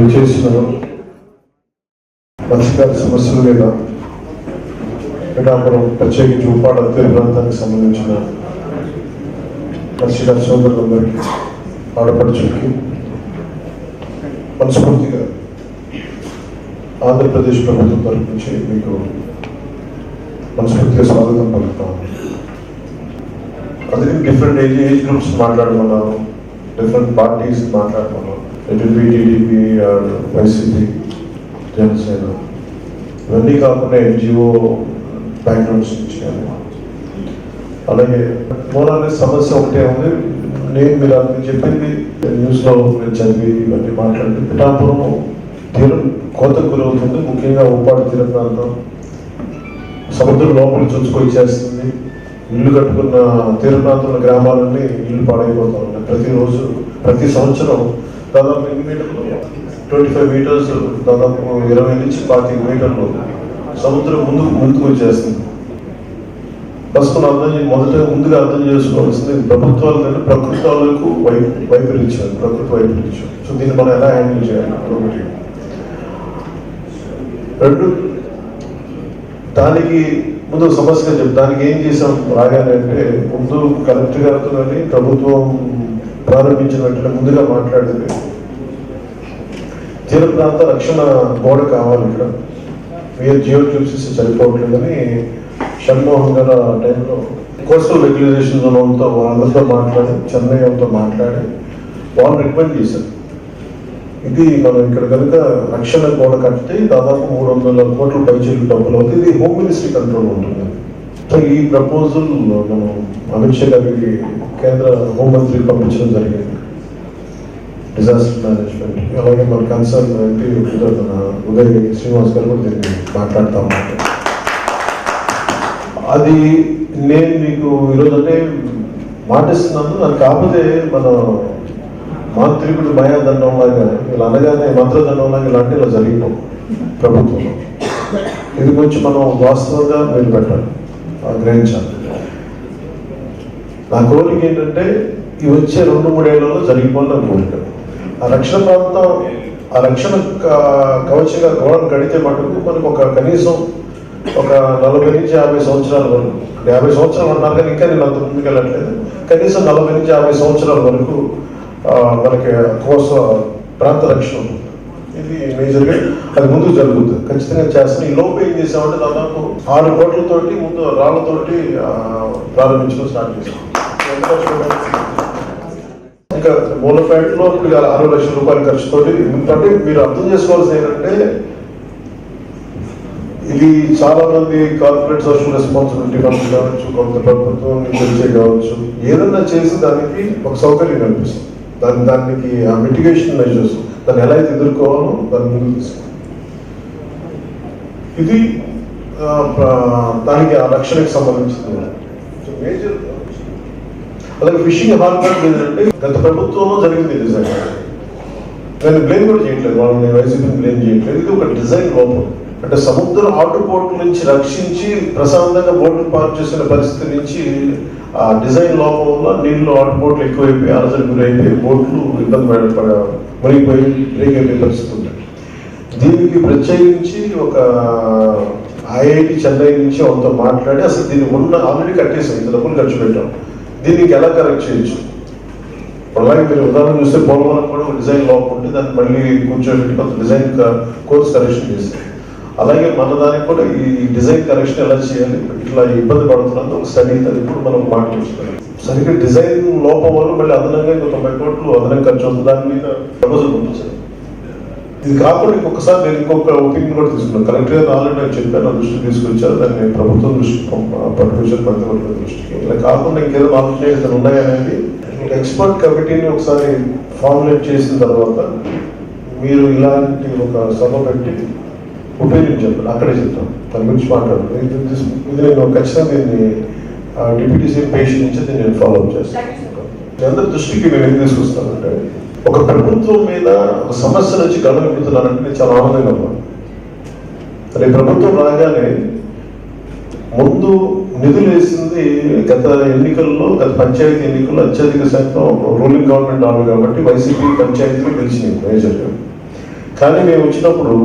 మీరు మత్స్యకార సమస్యల మీద పిఠాపురం ప్రత్యేకించి ఉప్పాడ తీర ప్రాంతానికి సంబంధించిన మత్స్యకార సోదరులందరికీ ఆడపడుచులకి మనస్ఫూర్తిగా ఆంధ్రప్రదేశ్ ప్రభుత్వం తరఫు నుంచి మీకు మనస్ఫూర్తిగా స్వాగతం పలుకుతాం అందుకని డిఫరెంట్ ఏజ్ ఏజ్ గ్రూప్స్ మాట్లాడుకున్నాను డిఫరెంట్ పార్టీస్ మాట్లాడుకున్నాను ఎటుపి టీడీపీ వైసీపీ జనసేన. ఇవన్నీ కాకుండా ఎన్జిఓ బ్యాక్గ్రౌండ్స్ నుంచి కానీ అలాగే మూలాన్ని సమస్య ఒకటే ఉంది. నేను మీరు అందుకు చెప్పింది న్యూస్లో నేను చదివి ఇవన్నీ మాట్లాడి పిఠాపురం తీరం కోత గురవుతుంది. ముఖ్యంగా ఉప్పాడు తీర ప్రాంతం. సముద్రం లోపలి చూసుకొని చేస్తుంది ఇల్లు కట్టుకున్న తీర ప్రాంతంలో గ్రామాలన్నీ ఇల్లు పాడైపోతూ ఉన్నాయి. ప్రతిరోజు ప్రతి సంవత్సరం దాదాపు ఎన్ని మీటర్లు? ట్వంటీ ఫైవ్ మీటర్స్ దాదాపు ఇరవై నుంచి పాతిక మీటర్లు సముద్రం ముందు ముందుకు వచ్చేస్తుంది. ఫస్ట్ మనం అర్థం మొదట ముందుగా అర్థం చేసుకోవాల్సింది ప్రభుత్వాలు కంటే ప్రకృతి వాళ్ళకు వై వైపరీత్యం ప్రకృతి వైపరీత్యం సో దీన్ని మనం ఎలా హ్యాండిల్ చేయాలి? ఒకటి రెండు దానికి ముందు సమస్యగా చెప్ దానికి ఏం చేసాం రాగానే అంటే ముందు కలెక్టర్ గారితో కానీ ప్రభుత్వం ప్రారంభించిన వెంటనే ముందుగా మాట్లాడింది తీర ప్రాంత రక్షణ గోడ కావాలి ఇక్కడ. మీరు జియో చూసేసి సరిపోవట్లేదని షణ్మోహన్ గారు ఆ టైంలో కోస్టల్ రెగ్యులేషన్ వాళ్ళతో వాళ్ళందరితో మాట్లాడి చెన్నయ్యతో మాట్లాడి వాళ్ళు రికమెండ్ చేశారు. ఇది మనం ఇక్కడ కనుక రక్షణ గోడ కట్టితే దాదాపు మూడు వందల కోట్ల పైచీలు డబ్బులు అవుతుంది. ఇది హోమ్ మినిస్ట్రీ కంట్రోల్ ఉంటుంది. సో ఈ ప్రపోజల్ మనం అమిత్ షా గారికి కేంద్ర హోంమంత్రి పంపించడం జరిగింది. డిజాస్టర్ మేనేజ్మెంట్ అలాగే మన కన్సర్న్ ఎంపీ మన ఉదయ్ శ్రీనివాస్ గారు కూడా దీన్ని మాట్లాడతాం అన్నమాట. అది నేను మీకు ఈరోజు అంటే మాటిస్తున్నాను. అది కాకపోతే మన మాంత్రికుడు మాయాదండం లాగా ఇలా అనగానే మంత్రదండం లాగా ఇలాంటి ఇలా జరిగిపోవు ప్రభుత్వంలో. ఇది గురించి మనం వాస్తవంగా మీరు పెట్టాలి. ఆ గ్రహించాలి. నా కోరిక ఏంటంటే ఈ వచ్చే రెండు మూడేళ్ళలో జరిగిపోవాలని కోరిక. ఆ రక్షణ ప్రాంతం ఆ రక్షణ క- కవచంగా గోడను కడితే మటుకు మనకు ఒక కనీసం ఒక నలభై నుంచి యాభై సంవత్సరాల వరకు అంటే యాభై సంవత్సరాలు అన్నారు కానీ ఇంకా నేను అంత ముందుకు వెళ్ళట్లేదు. కనీసం నలభై నుంచి యాభై సంవత్సరాల వరకు మనకి కోస ప్రాంత రక్షణ ఇది మేజర్గా అది ముందు జరుగుతుంది. ఖచ్చితంగా చేస్తాం ఈ లోపు ఏం చేసామంటే దాదాపు ఆరు కోట్లతోటి ముందు రాళ్ళతోటి ప్రారంభించడం స్టార్ట్ చేసాం. ఇంకా మూలపేటలో ఇప్పుడు అరవై లక్షల రూపాయల ఖర్చుతో ఎందుకంటే మీరు అర్థం చేసుకోవాల్సింది ఏంటంటే ఇది చాలా మంది కార్పొరేట్ సోషల్ రెస్పాన్సిబిలిటీ ఫండ్స్ కావచ్చు కొంత ప్రభుత్వం తెలిసే కావచ్చు ఏదన్నా చేసి దానికి ఒక సౌకర్యం కల్పిస్తుంది. దాని దానికి ఆ మిటిగేషన్ మెజర్స్ దాన్ని ఎలా అయితే ఎదుర్కోవాలో దాన్ని ముందుకు తీసుకుంటాం ఇది దానికి ఆ రక్షణకి సంబంధించింది. మేజర్ అలాగే ఫిషింగ్ హార్బర్ ఏంటంటే గత ప్రభుత్వంలో జరిగింది డిజైన్ నేను బ్లేమ్ కూడా చేయట్లేదు. వాళ్ళని వైసీపీని బ్లేమ్ చేయట్లేదు. ఇది ఒక డిజైన్ లోపం. అంటే సముద్ర ఆటుపోట్ల నుంచి రక్షించి ప్రశాంతంగా బోట్లు పార్క్ చేసిన పరిస్థితి నుంచి ఆ డిజైన్ లోపం వల్ల నీళ్ళు ఆటుపోట్లు ఎక్కువైపోయి అలజడి గురైపోయి బోట్లు ఇబ్బంది పడ- పడ- మునిగిపోయి బ్రేక్ అయిపోయే పరిస్థితి ఉంది దీనికి ప్రత్యేకించి ఒక ఐఐటి చెన్నై నుంచి వాళ్ళతో మాట్లాడి అసలు దీన్ని ఉన్న ఆల్రెడీ కట్టేసాం ఇంత డబ్బులు ఖర్చు పెట్టాం. దీనికి ఎలా కరెక్ట్ చేయొచ్చు? అలాగే మీరు ఉదాహరణ చూస్తే పోలవరం కూడా ఒక డిజైన్ లోపం ఉంటే దాన్ని మళ్ళీ కూర్చోబెట్టి కొంత డిజైన్ కోర్స్ కరెక్షన్ చేశారు. అలాగే మన దానికి కూడా ఈ డిజైన్ కరెక్షన్ ఎలా చేయాలి? ఇట్లా ఇబ్బంది పడుతున్నది ఒక స్టడీ అది ఇప్పుడు మనం మాట్లాడుతున్నాం సరిగ్గా డిజైన్ లోపం వల్ల మళ్ళీ అదనంగా ఇంకో తొంభై కోట్లు అదనంగా ఖర్చు అవుతుంది. దాని మీద ప్రపోజల్ సార్. ఇది కాకుండా ఇంకొకసారి నేను ఇంకొక ఒపీనియన్ కూడా తీసుకున్నాను. కలెక్టర్ గారు ఆల్రెడీ నాకు చెప్పాను నా దృష్టికి తీసుకొచ్చారు దాన్ని ప్రభుత్వం దృష్టికి పట్టుకొచ్చారు మంత్రివర్గ దృష్టికి. ఇలా కాకుండా ఇంకేదో ఆల్టర్నేటివ్ ఉన్నాయనేది ఎక్స్పర్ట్ కమిటీని ఒకసారి ఫార్ములేట్ చేసిన తర్వాత మీరు ఇలాంటి ఒక సభ పెట్టి ఒపీనియన్ చెప్పండి. అక్కడే చెప్తాం. దాని గురించి మాట్లాడండి ఇది నేను ఖచ్చితంగా దీన్ని డిప్యూటీ సీఎం పేషెంట్ నుంచి నేను ఫాలో అప్ చేస్తాను. అందరి దృష్టికి నేను ఏం తీసుకొస్తానంటే ఒక ప్రభుత్వం మీద ఒక సమస్య నుంచి గడువు నేను చాలా ఆనందంగా ఉన్నాను రేపు ప్రభుత్వం రాగానే ముందు నిధులు వేసింది గత ఎన్నికల్లో గత పంచాయతీ ఎన్నికల్లో అత్యధిక శాతం రూలింగ్ గవర్నమెంట్ ఆరు కాబట్టి వైసీపీ పంచాయతీలు గెలిచినాయి మేజర్గా. కానీ మేము వచ్చినప్పుడు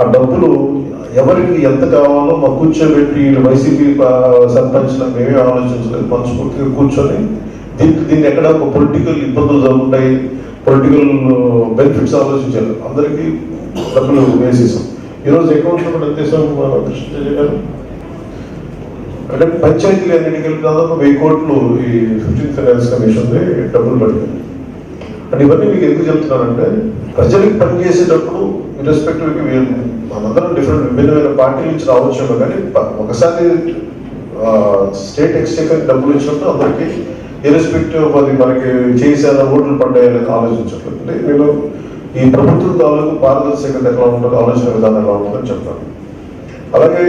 ఆ డబ్బులు ఎవరికి ఎంత కావాలో మాకు కూర్చోబెట్టి వైసీపీ సర్పంచ్ మేమే ఆలోచించలేదు. మనస్ఫూర్తిగా కూర్చొని దీనికి దీన్ని ఎక్కడ ఒక పొలిటికల్ ఇబ్బందులు జరుగుతాయి పొలిటికల్ బెనిఫిట్స్ uh, ఆలోచించారు. అందరికీ డబ్బులు వేసేసాం. ఈరోజు అకౌంట్ కూడా ఎంతేసాం కృష్ణ గారు. అంటే పంచాయతీలు ఎన్నికలు దాదాపు వెయ్యి కోట్లు ఈ ఫిఫ్టీన్ ఫైనాన్స్ కమిషన్ డబ్బులు పడుతుంది అంటే ఇవన్నీ మీకు ఎందుకు చెప్తున్నానంటే ప్రజలకు పనిచేసేటప్పుడు ఇర్రెస్పెక్టివ్ మనందరం డిఫరెంట్ విభిన్నమైన పార్టీల నుంచి రావచ్చు కానీ ఒకసారి స్టేట్ ఎక్స్చేంజ్ డబ్బులు ఇచ్చినప్పుడు అందరికీ ఇర్రెస్పెక్టివ్ అది మనకి చేసేలా ఓట్లు పడ్డాయని ఆలోచించట్లేదు. అంటే నేను ఈ ప్రభుత్వం తాలూకు పారదర్శకత ఎట్లా ఉంటుందో ఆలోచన విధానం ఎలా ఉంటుందని చెప్తాను అలాగే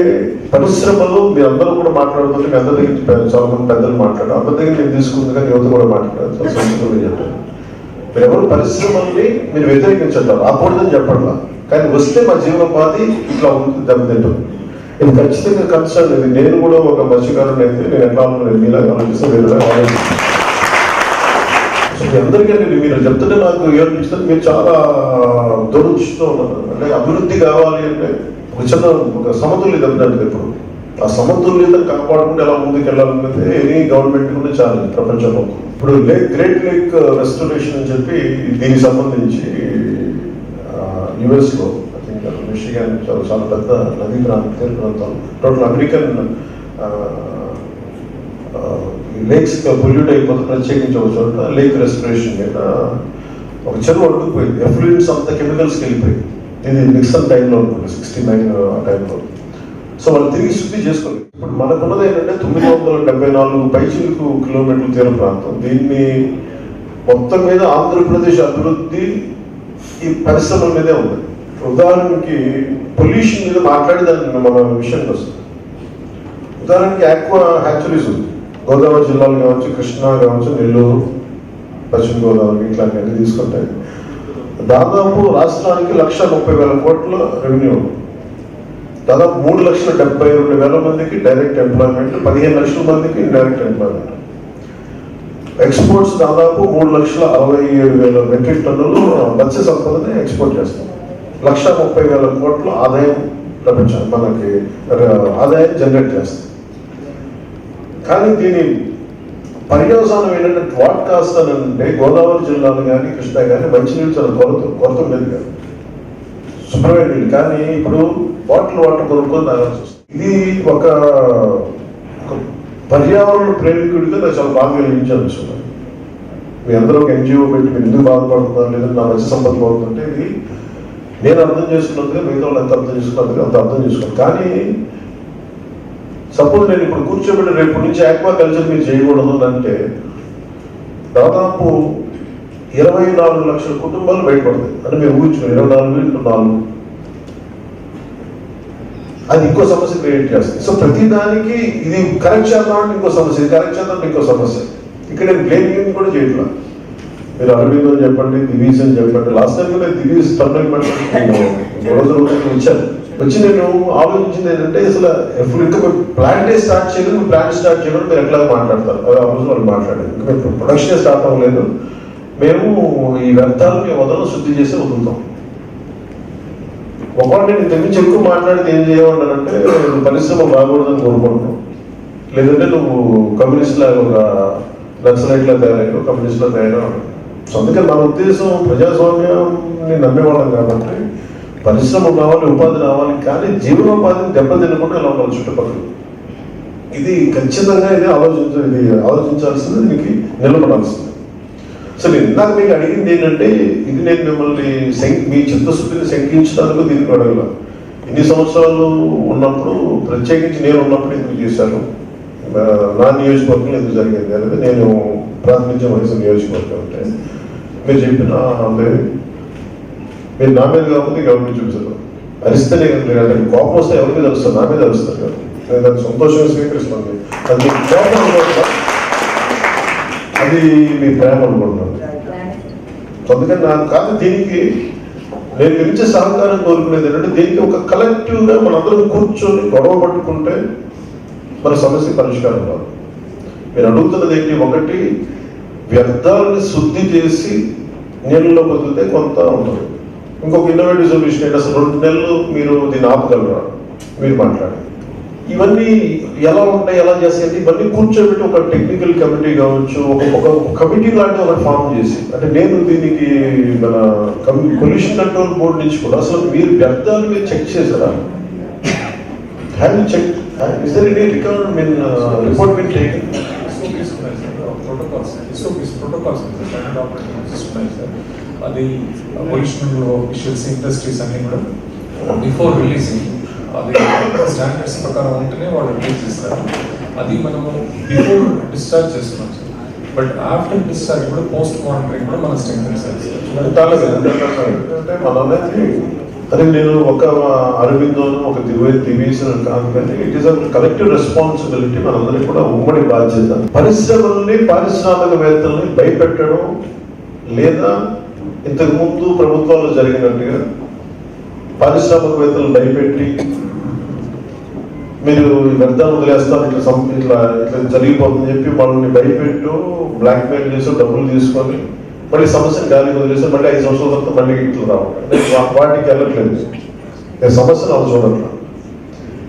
పరిశ్రమలు మీ అందరూ కూడా మాట్లాడుతుంటే మీ అందరి దగ్గర చాలా మంది పెద్దలు మాట్లాడారు. అందరి దగ్గర నేను తీసుకుంది కానీ యువత కూడా మాట్లాడారు. చెప్పారు. మీరు ఎవరు పరిశ్రమల్ని మీరు వ్యతిరేకించట్లేదు రాకూడదని చెప్పట్లా. కానీ వస్తే మా జీవనోపాధి ఇట్లా ఉంటుంది దెబ్బతింటుంది. ఇది ఖచ్చితంగా కన్సర్న్ ఇది నేను కూడా ఒక మత్స్యకారుని అయితే నేను ఎట్లా ఉన్నాను మీలా ఆలోచిస్తే మీరు ఆలోచిస్తాను సో అందరికంటే మీరు చెప్తుంటే నాకు ఏమనిపిస్తుంది మీరు చాలా దురదృష్టితో ఉన్నారు. అంటే అభివృద్ధి కావాలి అంటే ఒక చిన్న ఒక సమతుల్యత అంటే ఇప్పుడు. ఆ సమతుల్యత కాపాడుకుంటే ఎలా ముందుకు వెళ్ళాలనేది ఎనీ గవర్నమెంట్ కూడా ఛాలెంజ్ ప్రపంచంలో. ఇప్పుడు లేక్ గ్రేట్ లేక్ రెస్టోరేషన్ అని చెప్పి దీనికి సంబంధించి యుఎస్లో మిషిగన్ చాలా చాలా పెద్ద నదీ ప్రాంతం తీర ప్రాంతం టోటల్ అమెరికన్ లేక్స్ పొల్యూట్ అయిపోతే ప్రత్యేకించి ఒక చోట లేక్ రెస్పిరేషన్ మీద ఒక చెరువు అడ్డుకుపోయింది. ఎఫ్లూయన్స్ అంత కెమికల్స్కి వెళ్ళిపోయింది. ఇది నిక్సన్ టైంలో ఉంటుంది సిక్స్టీ నైన్ ఆ టైంలో. సో వాళ్ళు తిరిగి శుద్ధి చేసుకోలేదు ఇప్పుడు మనకున్నది ఏంటంటే తొమ్మిది వందల డెబ్బై నాలుగు పైచిలకు కిలోమీటర్ల తీర ప్రాంతం. దీన్ని మొత్తం మీద ఆంధ్రప్రదేశ్ అభివృద్ధి ఈ పరిశ్రమల మీదే ఉంది. ఉదాహరణకి పొల్యూషన్ మీద మాట్లాడేదాన్ని మన విషయానికి వస్తుంది ఉదాహరణకి ఆక్వా హ్యాచరీస్ గోదావరి జిల్లాలో కావచ్చు కృష్ణా కావచ్చు నెల్లూరు పశ్చిమ గోదావరి ఇట్లాంటివన్నీ తీసుకుంటాయి. దాదాపు రాష్ట్రానికి లక్ష ముప్పై వేల కోట్ల రెవెన్యూ దాదాపు మూడు లక్షల డెబ్బై రెండు వేల మందికి డైరెక్ట్ ఎంప్లాయ్మెంట్ పదిహేను లక్షల మందికి డైరెక్ట్ ఎంప్లాయ్మెంట్. ఎక్స్పోర్ట్స్ దాదాపు మూడు లక్షల అరవై ఏడు వేల మెట్రిక్ టన్నులు మత్స్య సంపదని ఎక్స్పోర్ట్ చేస్తాం. లక్ష ముప్పై వేల కోట్ల ఆదాయం లభించాలి మనకి ఆదాయం జనరేట్ చేస్తుంది. కానీ దీని పర్యవసానం ఏంటంటే వాట్ కాస్ట్ అని అంటే గోదావరి జిల్లాలో కానీ కృష్ణా కానీ మంచినీళ్ళు చాలా కొరత కొరత ఉండేది కాదు. శుభ్రమైన నీళ్ళు. కానీ ఇప్పుడు బాటిల్ వాటర్ కొనుక్కొని తాగాల్సి వస్తుంది. ఇది ఒక పర్యావరణ ప్రేమికుడిగా నాకు చాలా బాగా అనిపించాను మీ అందరూ ఒక ఎన్జిఓ పెట్టి మీరు ఎందుకు బాధపడుతున్నారు? లేదంటే నా మంచి సంపద పోతుంటే ఇది నేను అర్థం చేసుకున్నట్టుగా మిగతా వాళ్ళు ఎంత అర్థం చేసుకున్నట్టుగా అంత అర్థం చేసుకోండి. కానీ సపోజ్ నేను ఇప్పుడు కూర్చోబెట్టి రేపు నుంచి ఆక్వా కల్చర్ మీరు చేయకూడదు అంటే దాదాపు ఇరవై నాలుగు లక్షల కుటుంబాలు బయటపడతాయి. అంటే మేము ఊహించుకోండి ఇరవై నాలుగు ఇంటూ నాలుగు. అది ఇంకో సమస్య క్రియేట్ చేస్తుంది. సో ప్రతి దానికి ఇది కరెక్ట్ చేద్దాం అంటే ఇంకో సమస్య కరెక్ట్ చేద్దాం అంటే ఇంకో సమస్య. ఇక్కడ నేను బ్లేమింగ్ కూడా చేయట్లేదు మీరు అరవింద్ అని చెప్పండి దివీస్ అని చెప్పండి. లాస్ట్ టైం కూడా దివీస్ టర్నమెంట్ రోజు రోజు వచ్చాను. వచ్చి నేను ఆలోచించింది ఏంటంటే అసలు ఎప్పుడు ఇంకా ప్లాంట్ స్టార్ట్ చేయలేదు మీరు ప్లాంట్ స్టార్ట్ చేయడం మీరు ఎట్లా మాట్లాడతారు? అది ఆ రోజు వాళ్ళు మాట్లాడారు. ఇంకా మేము ప్రొడక్షన్ స్టార్ట్ అవ్వలేదు. మేము ఈ వ్యర్థాలని వదలు శుద్ధి చేసి వదులుతాం. ఒకటి నేను ఇంతకు ఎక్కువ మాట్లాడితే ఏం చేయమంటానంటే నువ్వు పరిశ్రమ రాకూడదని కోరుకుంటున్నావు లేదంటే నువ్వు కమ్యూనిస్ట్ లాగా ఒక నక్సలైట్ లా తయారయ్యావు కమ్యూనిస్ట్ లా తయారయ్యావు. సో అందుకని నా ఉద్దేశం ప్రజాస్వామ్యాన్ని నమ్మేవాళ్ళం కాబట్టి పరిశ్రమ రావాలి ఉపాధి రావాలి కానీ జీవనోపాధిని దెబ్బతినకుండా ఇలా ఉండాలి చుట్టుపక్కల? ఇది ఖచ్చితంగా ఇది ఆలోచించ ఇది ఆలోచించాల్సింది దీనికి నిలబడాల్సింది. సో నేను ఇందాక మీకు అడిగింది ఏంటంటే ఇది నేను మిమ్మల్ని మీ చిత్తశుద్ధిని శంకించడానికి దీనికి అడగల. ఇన్ని సంవత్సరాలు ఉన్నప్పుడు ప్రత్యేకించి నేను ఉన్నప్పుడు ఎందుకు చేశాను నా నియోజకవర్గంలో ఎందుకు జరిగింది? అనేది నేను ప్రాతినిధ్యం వహించిన నియోజకవర్గం అంటే. మీరు చెప్పిన అంటే మీరు నా మీద కాకపోతే గవర్నమెంట్ చూపిస్తారు అరిస్తేనే కదా మీరు అంటే కోపం వస్తే ఎవరి మీద అరుస్తారు? నా మీద అరుస్తారు కదా. నేను దాన్ని సంతోషంగా స్వీకరిస్తున్నాను. అది కోపం అది మీ ప్రేమ అనుకుంటున్నాను. అందుకని నాకు కాదు దీనికి నేను ఇచ్చే సహకారం కోరుకునేది ఏంటంటే దీనికి ఒక కలెక్టివ్గా మనందరం కూర్చొని గొడవ పట్టుకుంటే మన సమస్య పరిష్కారం కాదు. మీరు అడుగుతున్నది ఏంటి ఒకటి వ్యర్థాలని శుద్ధి చేసి నీళ్ళలో వదిలితే కొంత ఉంటుంది. ఇంకొక ఇన్నోవేటివ్ సొల్యూషన్ ఏంటి? అసలు రెండు నెలలు మీరు దీన్ని ఆపగలరా? మీరు మాట్లాడండి. ఇవన్నీ ఎలా ఉంటాయి ఎలా చేస్తాయి ఇవన్నీ కూర్చోబెట్టి ఒక టెక్నికల్ కమిటీ కావచ్చు ఒక ఒక కమిటీ లాంటి ఒక ఫామ్ చేసి అంటే నేను దీనికి మన పొల్యూషన్ కంట్రోల్ బోర్డు నుంచి కూడా అసలు మీరు వ్యర్థాలు మీరు చెక్ చేశారా? Have check is there any record mean report mean taken protocols SOPs protocols ఉన్నాయి స్టాండర్డ్ ఆపరేటింగ్ ప్రాసెస్ ఉన్నాయి సార్ అది పొల్యూషన్లో ఆఫీషియల్స్ ఇండస్ట్రీస్ అన్నీ కూడా బిఫోర్ రిలీజింగ్ అది స్టాండర్డ్స్ ప్రకారం ఉంటేనే వాళ్ళు రిలీజ్ చేస్తారు. అది మనము బిఫోర్ డిశ్చార్జ్ చేస్తున్నాం. సార్ బట్ ఆఫ్టర్ డిశ్చార్జ్ కూడా పోస్ట్ మానిటరింగ్ కూడా మనం స్ట్రెంగ్ చేయాలి అదే నేను ఒక అరవిందోను ఒక దివ్య దివేసిన కాదు కానీ ఇట్ ఈస్ కలెక్టివ్ రెస్పాన్సిబిలిటీ మనందరికీ కూడా ఉమ్మడి బాధ్యత. పరిశ్రమల్ని పారిశ్రామికవేత్తల్ని భయపెట్టడం లేదా ఇంతకు ముందు ప్రభుత్వాలు జరిగినట్టుగా పారిశ్రామికవేత్తలు భయపెట్టి మీరు వ్యర్థాలు వదిలేస్తాను ఇట్లా సం- ఇట్లా ఇట్లా జరిగిపోతుందని చెప్పి వాళ్ళని భయపెట్టు బ్లాక్మెయిల్ చేసి డబ్బులు తీసుకొని మళ్ళీ సమస్యను గాలి వదిలేసి మళ్ళీ ఐదు సంవత్సరాల తర్వాత మళ్ళీ ఇట్లు రావాలి. వాటికి వెళ్ళట్లేదు. నేను సమస్యను అలా చూడట్లా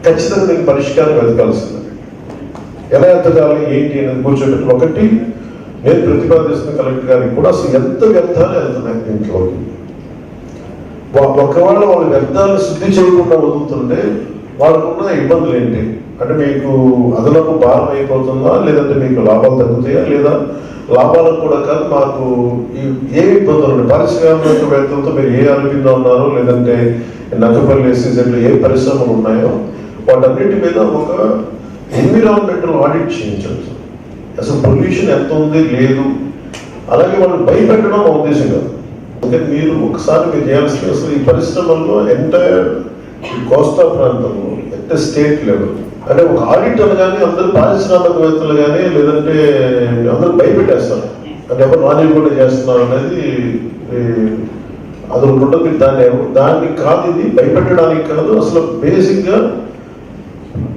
ఖచ్చితంగా నేను పరిష్కారం వెతకాల్సింది. ఎలా ఎత్తగాలి ఏంటి అనేది కూర్చోబెట్టి ఒకటి నేను ప్రతిపాదిస్తున్న కలెక్టర్ గారికి కూడా అసలు ఎంత వ్యర్థాలు వెళ్తున్నాయి దీంట్లో ఒకవేళ వాళ్ళ వ్యర్థాలను శుద్ధి చేయకుండా వదులుతుంటే వాళ్ళకున్న ఇబ్బందులు ఏంటి? అంటే మీకు అదనపు భారం అయిపోతుందా? లేదంటే మీకు లాభాలు తగ్గుతాయా? లేదా లాభాలకు కూడా కాదు మాకు ఏ ఇబ్బందులు ఉన్నాయి పారిశ్రామికవేత్తలతో మీరు ఏ అరవిందో ఉన్నారో లేదంటే నక్కపల్లి సీజన్లో ఏ పరిశ్రమలు ఉన్నాయో వాటన్నిటి మీద ఒక ఎన్విరాన్మెంటల్ ఆడిట్ చేయించాలి అసలు పొల్యూషన్ ఎంత ఉంది? లేదు. అలాగే వాళ్ళు భయపెట్టడం మా ఉద్దేశం కాదు. అందుకని మీరు ఒకసారి మీరు చేయాల్సిన అసలు ఈ పరిశ్రమల్లో ఎంటైర్ కోస్తా ప్రాంతంలో ఎంత స్టేట్ లెవెల్ అంటే ఒక ఆడిట్ అనగానే అందరూ పారిశ్రామికవేత్తలు కానీ లేదంటే అందరూ భయపెట్టేస్తారు. అంటే ఎవరు నాని కూడా చేస్తున్నారు అనేది అది ఉంటుంది దాన్ని దాన్ని కాదు ఇది భయపెట్టడానికి కాదు. అసలు బేసిక్గా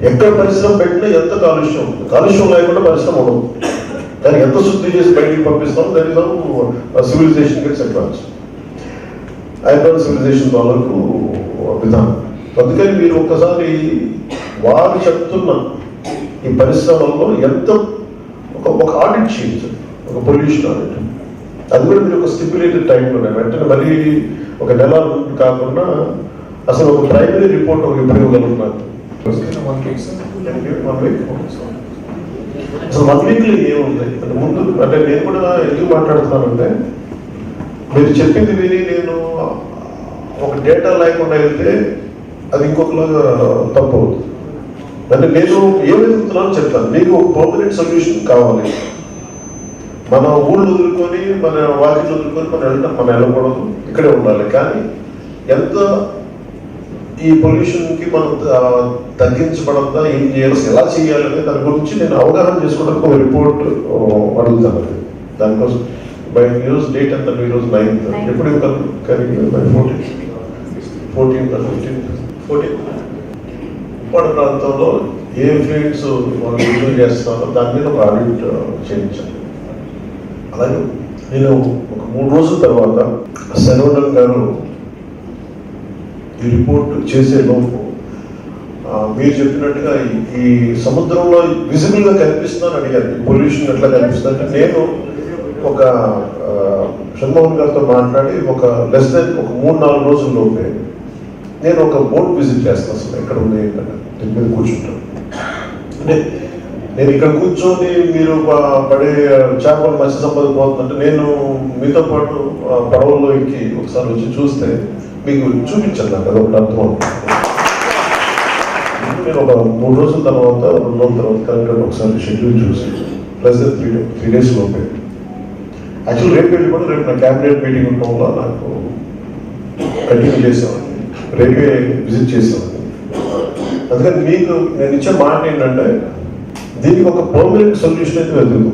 ఎక్కడ పరిశ్రమ పెట్టినా ఎంత కాలుష్యం ఉంటుంది. కాలుష్యం లేకుండా పరిశ్రమ ఉండదు. దాన్ని ఎంత శుద్ధి చేసి బయటికి పంపిస్తాం దాని సివిలైజేషన్ గెట్స్ అడ్వాన్స్ ఐబ్రాన్ సివిలైజేషన్ వాళ్ళకు విధానం. అందుకని మీరు ఒక్కసారి వారు చెప్తున్న ఈ పరిశ్రమల్లో ఎంత ఒక ఒక ఆడిట్ చేయించండి ఒక పొల్యూషన్ ఆడిట్ అది కూడా మీరు ఒక స్టిపులేటెడ్ టైంలోనే వెంటనే మరీ ఒక నెల కాకుండా అసలు ఒక ప్రైమరీ రిపోర్ట్ ఒక ఇవ్వగలుగుతున్నారు వీక్ అసలు వన్ వీక్లో ఏముంది? అంటే ముందు అంటే నేను కూడా ఎందుకు మాట్లాడుతున్నానంటే మీరు చెప్పింది విని నేను ఒక డేటా లేకుండా వెళ్తే అది ఇంకొకలాగా తప్పు అవుతుంది. అంటే నేను ఏం వెతుకుతున్నానో చెప్తాను. మీకు పర్మనెంట్ సొల్యూషన్ కావాలి. మన ఊళ్ళు వదులుకొని మన వాకిలు వదులుకొని మనం వెళ్ళడం మనం వెళ్ళకూడదు ఇక్కడే ఉండాలి. కానీ ఎంత ఈ పొల్యూషన్కి మనం ఆ, తగ్గించబడద్దా ఏం చేయాలి ఎలా చేయాలి అనే దాని గురించి నేను అవగాహన చేసుకోవడానికి ఒక రిపోర్ట్ అడుగుతాను అది. దానికోసం బై న్యూస్ డేట్ ఎంత ఈ రోజు నైన్త్. ఎప్పుడు కలిగి by fourteen fourteen fifteen. Fourteen Uppada ప్రాంతంలో ఏ ఫీల్డ్స్ వాళ్ళు యూజ్ చేస్తారో దాని మీద ఒక ఆడిట్ చేయించాలి అలాగే నేను ఒక మూడు రోజుల తర్వాత శరవణన్ గారు ఈ రిపోర్ట్ చేసే లోపు మీరు చెప్పినట్టుగా ఈ- సముద్రంలో విజిబుల్గా కనిపిస్తున్నాను కనిపిస్తుందని అడిగారు పొల్యూషన్ ఎట్లా కనిపిస్తుంది? అంటే నేను ఒక షణ్మోహన్ గారితో మాట్లాడి ఒక లెస్ దెన్ ఒక మూడు నాలుగు రోజుల్లోపే నేను ఒక బోట్ విజిట్ చేస్తాను అసలు ఎక్కడ ఉంది ఏంటంటే దీని మీద కూర్చుంటాను అంటే నేను ఇక్కడ కూర్చొని మీరు పడే చేపలు మత్స్య సంపద పోతుందంటే నేను మీతో పాటు పడవల్లో ఎక్కి ఒకసారి వచ్చి చూస్తే మీకు చూపించాను నాకు అదొకటి అర్థం నేను ఒక మూడు రోజుల తర్వాత రెండు రోజుల తర్వాత కరెక్ట్గా ఒకసారి షెడ్యూల్ చూసి ప్లస్ త్రీ త్రీ డేస్ లోపే. యాక్చువల్ రేపు వెళ్ళి కూడా రేపు నా క్యాబినెట్ మీటింగ్ ఉండడం వల్ల నాకు కంటిన్యూ చేసేవాడిని. రైల్వే విజిట్ చేసేవాడిని అందుకని మీకు నేను ఇచ్చే మాట ఏంటంటే దీనికి ఒక పర్మనెంట్ సొల్యూషన్ అయితే వెతుకు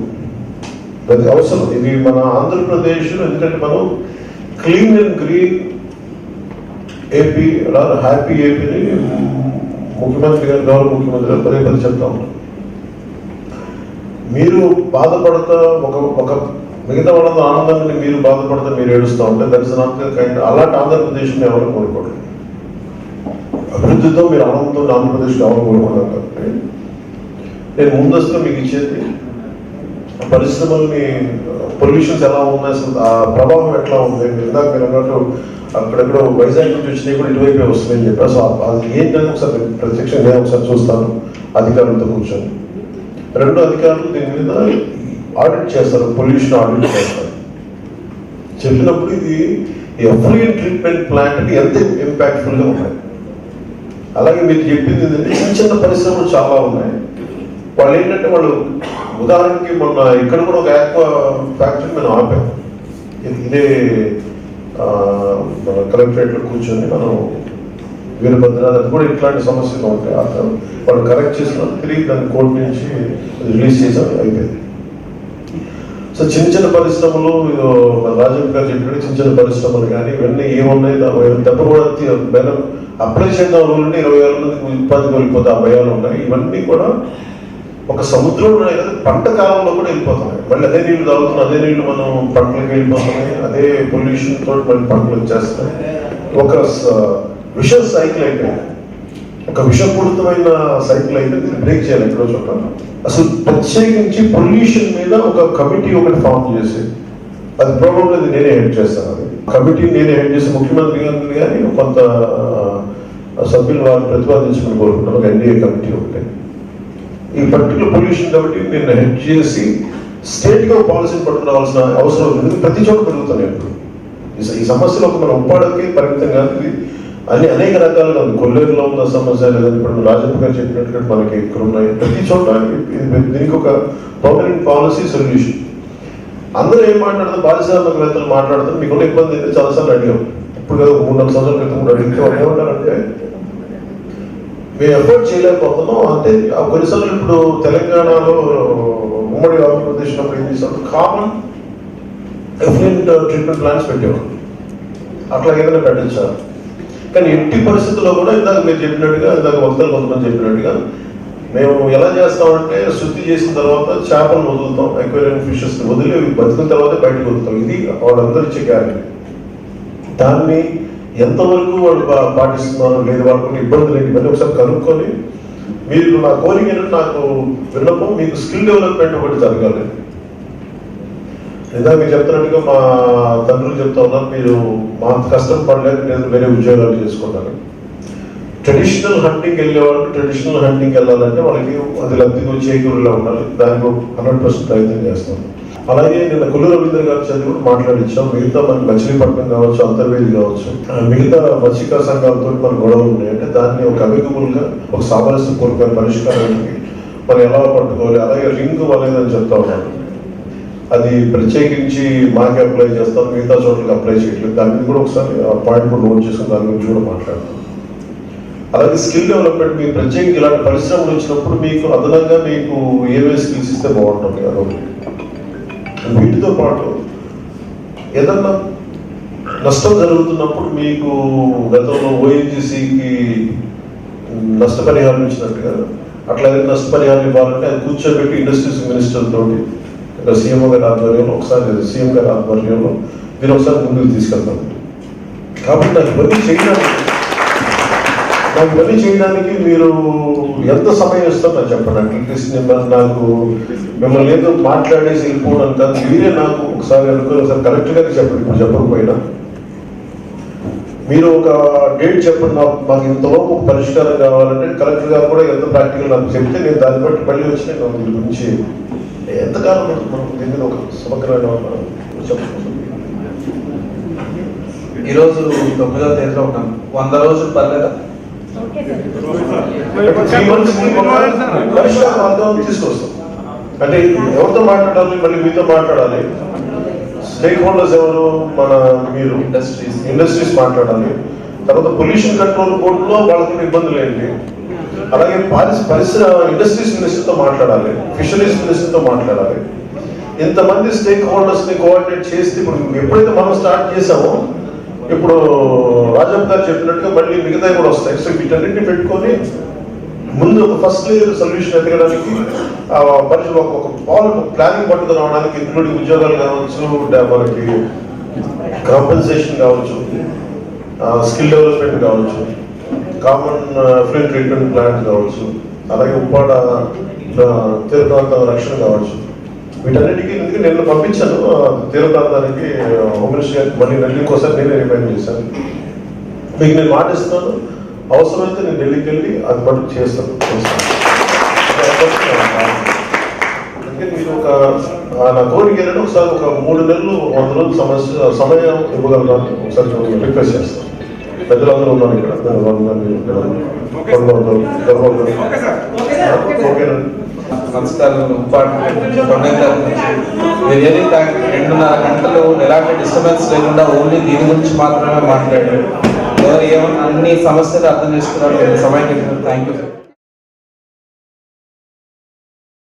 అది అవసరం. ఇది మన ఆంధ్రప్రదేశ్ ఎందుకంటే మనం clean and green AP happy ఏపీని ముఖ్యమంత్రి గారు గౌరవ ముఖ్యమంత్రి గారు పదే పదే చెప్తా ఉంటారు మీరు బాధపడతా ఒక ఒక మిగతా వాళ్ళతో ఆనందాన్ని మీరు బాధపడతా మీరు ఏడుస్తూ ఉంటే దట్ ఇస్ నాట్ కైండ్ అలాంటి ఆంధ్రప్రదేశ్ని ఎవరు కోరుకోరు. అభివృద్ధితో మీరు ఆనందంతో ఆంధ్రప్రదేశ్ కావాలనుకుంటున్నారు కాబట్టి నేను ముందస్తుగా మీకు ఇచ్చేది పరిశ్రమల్ని పొల్యూషన్స్ ఎలా ఉన్నాయి అసలు ఆ ప్రభావం ఎట్లా ఉంది? మీరు ఇందాక మీరు అన్నట్టు అక్కడెక్కడ వైజాగ్ నుంచి వచ్చినాయి కూడా ఇటువైపే వస్తున్నాయని చెప్పారు సో అది ఏంటని ఒకసారి ప్రత్యక్షం నేను ఒకసారి చూస్తాను అధికారులతో కూర్చొని. రెండు అధికారులు దీని మీద ఆడిట్ చేస్తారు పొల్యూషన్ ఆడిట్ చేస్తారు. చెప్పినప్పుడు ఇది ఎఫ్లూయెంట్ ట్రీట్మెంట్ ప్లాంట్ ఎంత ఇంపాక్ట్ఫుల్గా ఉన్నాయి? అలాగే మీరు చెప్పింది ఏంటంటే చిన్న చిన్న పరిశ్రమలు చాలా ఉన్నాయి. వాళ్ళు ఏంటంటే వాళ్ళు ఉదాహరణకి మొన్న ఇక్కడ కూడా ఒక యాక్వా ఫ్యాక్టరీ మేము ఆపాం. ఇదే మన కలెక్టరేట్లో కూర్చొని మనం వీరభద్ర అది కూడా ఇట్లాంటి సమస్యలు ఉంటాయి. అతను వాళ్ళు కరెక్ట్ చేసిన తిరిగి దాన్ని కోర్టు నుంచి రిలీజ్ చేసాం అయిపోయింది. సో చిన్న చిన్న పరిశ్రమలు రాజీవ్ గారు చెప్పినట్టు చిన్న చిన్న పరిశ్రమలు కానీ ఇవన్నీ ఏమున్నాయి? దెబ్బ కూడా బెనం అప్లై చేద్దాం నుండి ఇరవై వేల మందికి ఉత్పత్తి వెళ్ళిపోతే ఆ భయాలు ఉన్నాయి. ఇవన్నీ కూడా ఒక సముద్రంలో పంట కాలంలో కూడా వెళ్ళిపోతున్నాయి. మళ్ళీ అదే నీళ్ళు తాగుతున్నాయి అదే నీళ్ళు మనం పంటలకు వెళ్ళిపోతున్నాయి అదే పొల్యూషన్ తోటి మళ్ళీ పంటలు వచ్చేస్తున్నాయి. ఒక విష సైకిల్ అయిపోయింది. ఒక విషపూరితమైన సైకిల్ అయితే బ్రేక్ చేయాలి ఎక్కడో చోట. అసలు ప్రత్యేకించి పొల్యూషన్ మీద ఒక కమిటీ ఒకటి ఫామ్ చేసి అది ప్రాబ్లం అది నేనే హెడ్ చేస్తాను. అది కమిటీ నేనే హెడ్ చేసి ముఖ్యమంత్రి గారిని కానీ కొంత సభ్యులు వారు ప్రతిపాదించమని కోరుకుంటాం. ఒక ఎన్డీఏ కమిటీ ఒకటి. ఈ పర్టికులర్ పొల్యూషన్ కాబట్టి నేను హెడ్ చేసి స్టేట్గా పాలసీని పట్టుకురావాల్సిన అవసరం ఉంది ప్రతి చోట పెరుగుతున్నాయి ఇప్పుడు ఈ సమస్యలు సమస్యలో ఒక మన ఉప్పాడకి పరిమితం కాదు. అన్ని అనేక రకాలుగా ఉంది. కొల్లేరులో ఉన్న సమస్య లేదని ఇప్పుడు రాజప్ప గారు చెప్పినట్టుగా మనకి ఇక్కడ ఉన్నాయి. ప్రతి చోట ఇది- దీనికి ఒక పర్మనెంట్ పాలసీ సొల్యూషన్ అందరూ ఏం మాట్లాడుతారు? పారిశ్రామికవేత్తలు మాట్లాడుతారు. మీకున్న ఇబ్బంది అయితే చాలాసార్లు అడిగాం. ఇప్పుడు కదా మూడు నాలుగు సంవత్సరాల క్రితం కూడా అడిగితే వాళ్ళు ఏమంటారంటే మేము ఎఫర్ట్ చేయలేకపోతున్నాం అంటే ఆ కొన్నిసార్లు ఇప్పుడు తెలంగాణలో ఉమ్మడి ఆంధ్రప్రదేశ్లో ఏం చేశారు? కామన్ డిఫరెంట్ ట్రీట్మెంట్ ప్లాన్స్ పెట్టేవారు. అట్లా ఏదైనా పెట్టించారు కానీ ఎట్టి పరిస్థితుల్లో కూడా ఇందాక మీరు చెప్పినట్టుగా ఇందాక వక్తలు కొంతమంది చెప్పినట్టుగా మేము ఎలా చేస్తామంటే శుద్ధి చేసిన తర్వాత చేపలు వదులుతాం ఎక్వేరియం ఫిషెస్ వదిలి బతికిన తర్వాత బయటకు వదులుతాం. ఇది వాళ్ళందరూ ఇచ్చే క్యారెక్టర్. దాన్ని ఎంతవరకు వాళ్ళు పాటిస్తున్నారు లేదు వాళ్ళకు ఇబ్బందులు ఏంటి ఇవన్నీ ఒకసారి కనుక్కొని మీరు నా కోరిక నాకు విన్నపం మీకు స్కిల్ డెవలప్మెంట్ ఒకటి జరగాలి. లేదా మీరు చెప్తున్నట్టుగా మా తండ్రులు చెప్తా ఉన్నారు మీరు మా కష్టం పడలేదు నేను వేరే ఉద్యోగాలు చేసుకున్నాను ట్రెడిషనల్ హంటింగ్ వెళ్ళే వాళ్ళకి ట్రెడిషనల్ హంటింగ్ వెళ్ళాలంటే వాళ్ళకి అది లబ్ధి చేకూరులో ఉండాలి. దానికి హండ్రెడ్ పర్సెంట్ ప్రయత్నం చేస్తాను. అలాగే నిన్న కొల్లు రవీంద్ర గారి చదివి కూడా మాట్లాడించాం మిగతా మనకి మచిలీపట్నం కావచ్చు అంతర్వేది కావచ్చు మిగతా మత్స్యకార సంఘాలతో మన గొడవలు ఉన్నాయి. అంటే దాన్ని ఒక అమికబుల్గా ఒక సామరస్య పూర్వక పరిష్కారానికి మనం ఎలా పట్టుకోవాలి? అలాగే రింగ్ వలేదని చెప్తా ఉన్నాను. అది ప్రత్యేకించి మాకే అప్లై చేస్తాం మిగతా చోట్లకి అప్లై చేయట్లేదు. దాని కూడా ఒకసారి అపాయింట్మెంట్ పాయింట్ కూడా నోట్ చేసుకుని దాని గురించి కూడా మాట్లాడతాం. అలాగే స్కిల్ డెవలప్మెంట్ మీకు ప్రత్యేకంగా ఇలాంటి పరిశ్రమలు వచ్చినప్పుడు మీకు అదనంగా మీకు ఏవే స్కిల్స్ ఇస్తే బాగుంటుంది? అదొకటి వీటితో పాటు ఏదన్నా నష్టం జరుగుతున్నప్పుడు మీకు గతంలో ఓఎన్జీసీకి నష్టపరిహారం ఇచ్చినట్టుగా అట్లా ఏదైనా నష్టపరిహారం ఇవ్వాలంటే అది కూర్చోబెట్టి ఇండస్ట్రీస్ మినిస్టర్ తోటి సీఎం గారి ఆధ్వర్యంలో ఒకసారి సీఎం గారి ఆధ్వర్యంలో మీరు ఒకసారి ముందుకు తీసుకెళ్తాం కాబట్టి నాకు ఇవన్నీ చేయడానికి నాకు పని చేయడానికి మీరు ఎంత సమయం ఇస్తారో నాకు చెప్పండి. నాకు అట్లీస్ట్ నేను నాకు మిమ్మల్ని ఏదో మాట్లాడేసి వెళ్ళిపోవడం కాదు. మీరే నాకు ఒకసారి అనుకుని ఒకసారి కరెక్ట్గా చెప్పండి. ఇప్పుడు చెప్పకపోయినా. మీరు ఒక డేట్ చెప్పండి. నాకు మాకు ఇంతలోపు ఒక పరిష్కారం కావాలంటే కలెక్టర్ గారు కూడా ఎంత ప్రాక్టికల్ నాకు చెప్తే నేను దాన్ని బట్టి మళ్ళీ వచ్చి నేను దీని గురించి ఎంతకాలం దీని మీద ఒక సమగ్రమైన చెప్పండి ఈ రోజు తేదీలో ఉన్నాం. వంద రోజులు పర్లేదా? తీసుకొస్తాం. అంటే ఎవరితో మాట్లాడాలి? మళ్ళీ మీతో మాట్లాడాలి. స్టేక్ హోల్డర్స్ ఎవరు? మన మీరు ఇండస్ట్రీస్ ఇండస్ట్రీస్ మాట్లాడాలి. తర్వాత పొల్యూషన్ కంట్రోల్ బోర్డులో వాళ్ళకున్న ఇబ్బందులు ఏంటి? అలాగే పరిశ్రమ ఇండస్ట్రీస్ మినిస్టర్తో మాట్లాడాలి. ఫిషరీస్ మినిస్టర్తో మాట్లాడాలి. ఇంతమంది స్టేక్ హోల్డర్స్ని కోఆర్డినేట్ చేస్తే ఇప్పుడు ఎప్పుడైతే మనం స్టార్ట్ చేసామో ఇప్పుడు రాజప్ప గారు చెప్పినట్టుగా మళ్ళీ మిగతా కూడా వస్తాయి. సో వీటన్నింటిని పెట్టుకొని ముందు ఒక ఫస్ట్ లేయర్ సొల్యూషన్ ఎదగడానికి ఆ, ఒక ఒక ప్లానింగ్ పట్టుదల రావడానికి ఇంక్లూడింగ్ ఉద్యోగాలు కావచ్చు మనకి కాంపెన్సేషన్ కావచ్చు స్కిల్ డెవలప్మెంట్ కావచ్చు కామన్ ఫ్లూయిడ్ ట్రీట్మెంట్ ప్లాంట్ కావచ్చు అలాగే ఉప్పాడ ఆ, తీర రక్షణ కావచ్చు. వీటన్నిటికీ ఎందుకు నేను పంపించాను. తీర ప్రాంతానికి హోమ్ మినిస్టర్ మళ్ళీ నెల ఇంకోసారి నేనే రిమైండ్ చేశాను. మీకు నేను మాటిస్తున్నాను అవసరమైతే నేను ఢిల్లీకి వెళ్ళి అది మటుకు చేస్తాను. అందుకే మీరు ఒక నా కోరిక ఏంటంటే ఒకసారి ఒక మూడు నెలలు వంద రోజులు సమస్య సమయం ఇవ్వగలరా అని ఒకసారి రిక్వెస్ట్ చేస్తాను. పెద్దలందరూ ఉన్నారు ఇక్కడ. ఓకేనండి సంస్కారంలో ఉప్పాడు నుంచి మీరు రెండున్నర గంటలు ఎలాంటి డిస్టర్బెన్స్ లేకుండా ఓన్లీ దీని గురించి మాత్రమే మాట్లాడారు. ఎవరు ఏమన్నా అన్ని సమస్యలు అర్థం చేసుకున్నారు సమయం థ్యాంక్ యూ